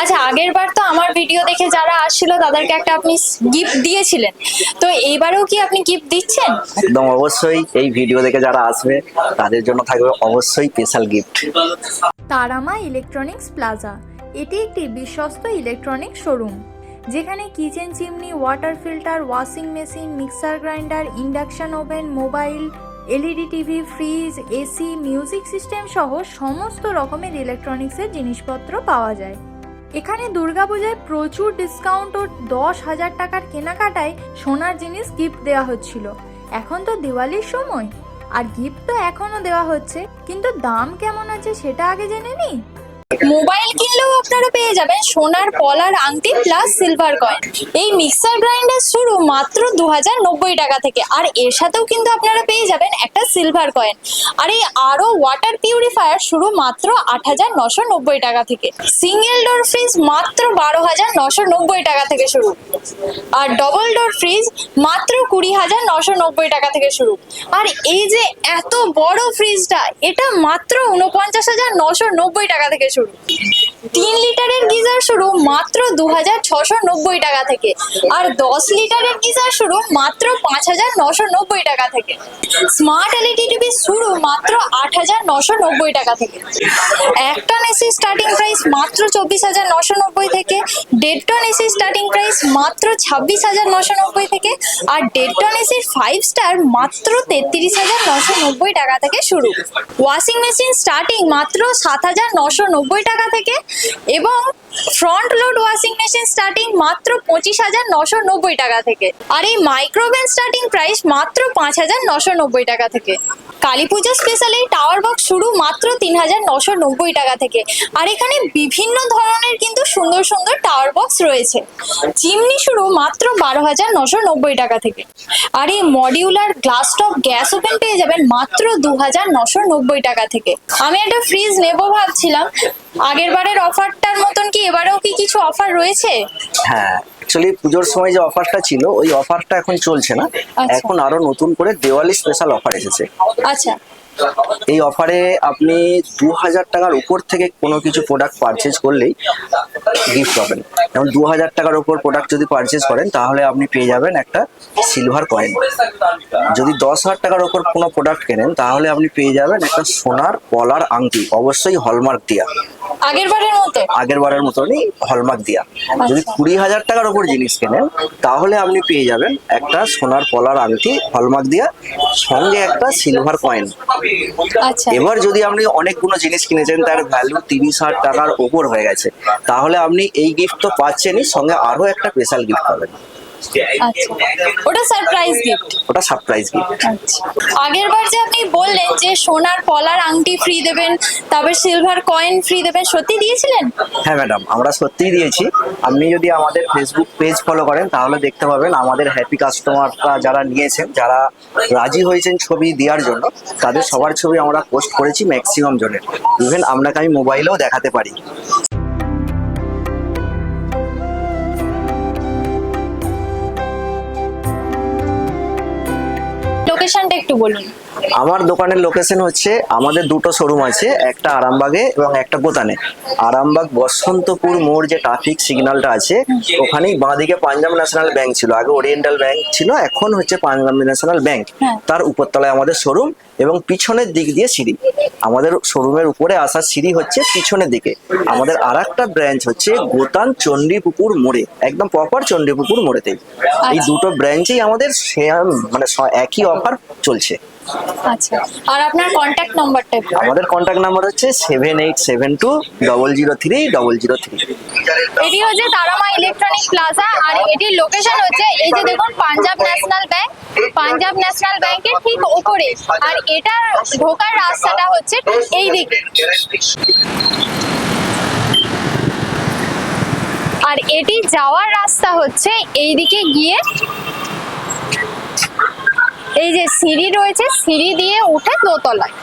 আচ্ছা আগের বার তো আমার ভিডিও দেখে যারা আসছিল তাদেরকে একটা আপনি গিফট দিয়েছিলেন। তো এইবারেও কি আপনি গিফট দিচ্ছেন? একদম অবশ্যই এই ভিডিও দেখে যারা আসবে তাদের জন্য থাকবে অবশ্যই special gift Tarama electronics plaza এটি একটি বিশ্বস্ত ইলেকট্রনিক শোরুম যেখানে kitchen chimney water filter washing machine mixer grinder induction oven mobile LED TV fridge AC music system সহ সমস্ত রকমের ইলেকট্রনিক্সের জিনিসপত্র পাওয়া যায়। এখানে দুর্গাপূজায় প্রচুর ডিসকাউন্ট ও দশ হাজার টাকার কেনাকাটায় সোনার জিনিস গিফট দেওয়া হচ্ছিল। এখন তো দিওয়ালির সময়। আর গিফট তো এখনও দেওয়া হচ্ছে। কিন্তু দাম কেমন আছে সেটা আগে জেনে নিই? মোবাইল কিনলেও আপনারা পেয়ে যাবেন সোনার পলার আংটি প্লাস সিলভার কয়েন এই মিক্সার গ্রাইন্ডার শুরু মাত্র দু হাজার নব্বই টাকা থেকে। আর এর সাথেও কিন্তু আপনারা পেয়ে যাবেন একটা সিলভার কয়েন আর এই আরও ওয়াটার পিউরিফায়ার শুরু মাত্র আট টাকা থেকে। সিঙ্গেল ডোর ফ্রিজ মাত্র বারো হাজার নশো নব্বই টাকা থেকে শুরু। আর ডবল ডোর ফ্রিজ মাত্র কুড়ি হাজার নশো নব্বই টাকা থেকে শুরু। আর এই যে এত বড় ফ্রিজটা এটা মাত্র উনপঞ্চাশ হাজার নশো নব্বই টাকা থেকে শুরু। তিন লিটারের গিজার শুরু মাত্র দু হাজার ছশো নব্বই টাকা থেকে আর দশ লিটারের গিজার শুরু মাত্র পাঁচ হাজার নশো নব্বই টাকা থেকে। স্মার্ট এলইডি টিভি শুরু মাত্র আট হাজার নশো নব্বই টাকা থেকে। এক টন এসি স্টার্টিং প্রাইস মাত্র চব্বিশ হাজার নশো নব্বই থেকে দেড় টন এসি স্টার্টিং প্রাইস মাত্র ছাব্বিশ হাজার নশো নব্বই থেকে, আর দেড় টন এসির ফাইভ স্টার মাত্র তেত্রিশ হাজার নশো নব্বই টাকা থেকে শুরু। ওয়াশিং মেশিন স্টার্টিং মাত্র সাত হাজার নশো নব্বই টাকা থেকে এবং front load washing machine starting মাত্র পঁচিশ হাজার নশো নব্বই টাকা থেকে। আর এই মাইক্রোওভেন স্টার্টিং প্রাইস মাত্র পাঁচ হাজার নশো নব্বই টাকা থেকে। কালী পুজো স্পেশাল এই টাওয়ার বক্স শুরু মাত্র তিন হাজার নশো নব্বই টাকা থেকে। আর এখানে বিভিন্ন ধরনের কিন্তু সুন্দর সুন্দর টাওয়ার বক্স রয়েছে। চিমনি শুরু মাত্র বারো হাজার নশো নব্বই টাকা থেকে। আর এই modular glass top gas oven পেয়ে যাবেন মাত্র দু হাজার নশো নব্বই টাকা থেকে। আমি একটা ফ্রিজ নেব ভাবছিলাম। আগের বারের অফারটার মতন কি এবারেও কি কিছু অফার রয়েছে? হ্যাঁ অ্যাকচুয়ালি পুজোর সময় যে অফারটা ছিল ওই অফারটা এখন চলছে না। আচ্ছা। এখন আরও নতুন করে দেওয়ালি স্পেশাল অফার এসেছে। আচ্ছা। এই অফারে আপনি দু হাজার টাকার উপর থেকে কোনো কিছু প্রোডাক্ট পারচেজ করলেই গিফট পাবেন। যেমন দু হাজার টাকার উপর প্রোডাক্ট যদি পারচেজ করেন তাহলে আপনি পেয়ে যাবেন একটা সিলভার কয়েন যদি দশ হাজার টাকার উপর কোনো প্রোডাক্ট কেনেন তাহলে আপনি পেয়ে যাবেন একটা সোনার পলার আংটি অবশ্যই হলমার্ক দিয়া। আগের বারের মতো? আগের বারের মতনই হলমার্ক দিয়া। যদি কুড়ি হাজার টাকার উপর জিনিস কেনেন তাহলে আপনি পেয়ে যাবেন একটা সোনার পলার আংটি হলমার্ক দিয়া সঙ্গে একটা সিলভার কয়েন আচ্ছা এবার যদি আপনি অনেকগুলো জিনিস কিনেছেন তার ভ্যালু তিরিশ হাজার টাকার ওপর হয়ে গেছে। তাহলে আপনি এই গিফট তো পাচ্ছেনই সঙ্গে আরও একটা স্পেশাল গিফট পাবেন। আচ্ছা। ওটা সারপ্রাইজ গিফট ওটা সারপ্রাইজ গিফট আগের বার যে আপনি বললেন যে সোনার পলার আংটি ফ্রি দেবেন তারপর সিলভার কয়েন ফ্রি দেবেন সত্যি দিয়েছিলেন? হ্যাঁ ম্যাডাম আমরা সত্যিই দিয়েছি। আপনি যদি আমাদের ফেসবুক পেজ ফলো করেন তাহলে দেখতে পাবেন আমাদের হ্যাপি কাস্টমাররা যারা নিয়েছেন যারা রাজি হয়েছেন ছবি দেওয়ার জন্য তাদের সবার ছবি আমরা পোস্ট করেছি ম্যাক্সিমাম জনের। ইভেন আপনাকে আমি মোবাইলেও দেখাতে পারি। লোকেশনটা একটু বলুন। আমার দোকানের লোকেশন হচ্ছে আমাদের দুটো শোরুম আছে একটা আরামবাগে এবং একটা গোতানে আরামবাগ বসন্তপুর মোড় যে ট্রাফিক সিগন্যালটা আছে ওখানেই বাঁদিকে পাঞ্জাব ন্যাশনাল ব্যাংক ছিল। আগে ওরিয়েন্টাল ব্যাংক ছিল এখন হচ্ছে পাঞ্জাব ন্যাশনাল ব্যাংক। তার উপরতলায় আমাদের শোরুম এবং পিছনের দিক দিয়ে সিঁড়ি। আমাদের শোরুমের উপরে আসার সিঁড়ি হচ্ছে পিছনের দিকে। আমাদের আর একটা ব্রাঞ্চ হচ্ছে গোতান চণ্ডীপুকুর মোড়ে একদম প্রপার চণ্ডীপুকুর মোড়েতেই। এই দুটো ব্রাঞ্চেই আমাদের সেম মানে একই অফার চলছে। আচ্ছা। আর আপনার কন্ট্যাক্ট নাম্বারটা আমাদের কন্ট্যাক্ট নাম্বার হচ্ছে seven eight seven two double zero three double zero three এটি হচ্ছে তারামা ইলেকট্রনিক প্লাজা আর এটির লোকেশন হচ্ছে এই যে দেখুন Punjab national bank Punjab national ব্যাংকের ঠিক ওপরে আর এটার ঢোকার রাস্তাটা হচ্ছে এই দিকে। আর এটি যাওয়ার রাস্তা হচ্ছে এই দিকে গিয়ে এই যে সিঁড়ি রয়েছে সিঁড়ি দিয়ে উঠে দোতলায়।